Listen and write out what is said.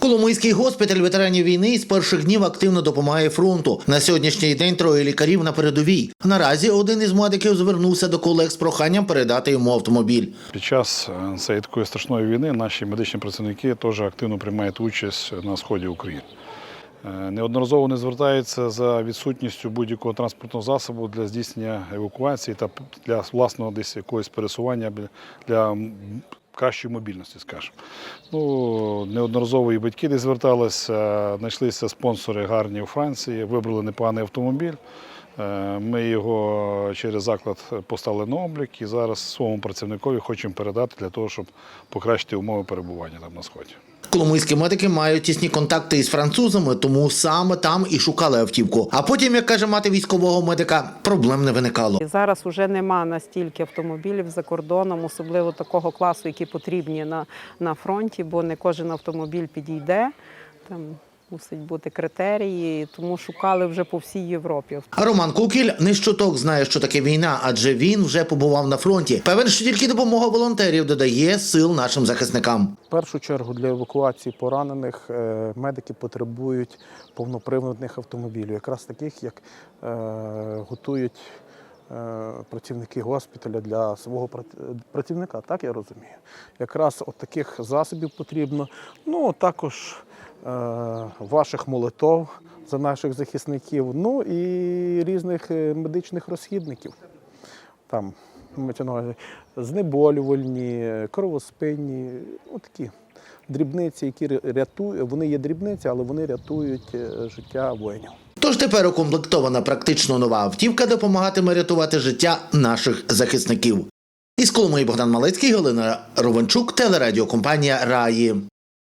Коломийський госпіталь ветеранів війни з перших днів активно допомагає фронту. На сьогоднішній день троє лікарів на передовій. Наразі один із медиків звернувся до колег з проханням передати йому автомобіль. Під час е, цієї такої страшної війни наші медичні працівники теж активно приймають участь на сході України. Е, Неодноразово вони звертаються за відсутністю будь-якого транспортного засобу для здійснення евакуації та для власного десь якогось пересування для кращої мобільності, скажімо. Ну, неодноразово і батьки десь зверталися, знайшлися спонсори гарні у Франції, вибрали непоганий автомобіль. Е, Ми його через заклад поставили на облік і зараз своєму працівникові хочемо передати для того, щоб покращити умови перебування там на сході. Коломийські медики мають тісні контакти із французами, тому саме там і шукали автівку. А потім, як каже мати військового медика, проблем не виникало. І зараз вже нема настільки автомобілів за кордоном, особливо такого класу, які потрібні на, на фронті, бо не кожен автомобіль підійде. Там мусить бути критерії, тому шукали вже по всій Європі. А Роман Кукіль не щоток знає, що таке війна, адже він вже побував на фронті. Певен, що тільки допомога волонтерів додає сил нашим захисникам. В першу чергу для евакуації поранених е, медики потребують повноприводних автомобілів, якраз таких, як е, готують е, працівники госпіталя для свого працівника, так я розумію. Якраз от таких засобів потрібно. Ну, також ваших молитов за наших захисників, ну і різних е, медичних розхідників. Там знеболювальні, кровоспинні, ну, такі дрібниці, які рятують. Вони є дрібниці, але вони рятують е, життя воїнів. Тож тепер укомплектована практично нова автівка допомагатиме рятувати життя наших захисників. Із Коломиї Богдан Малецький, Галина Ровенчук, телерадіокомпанія Раї.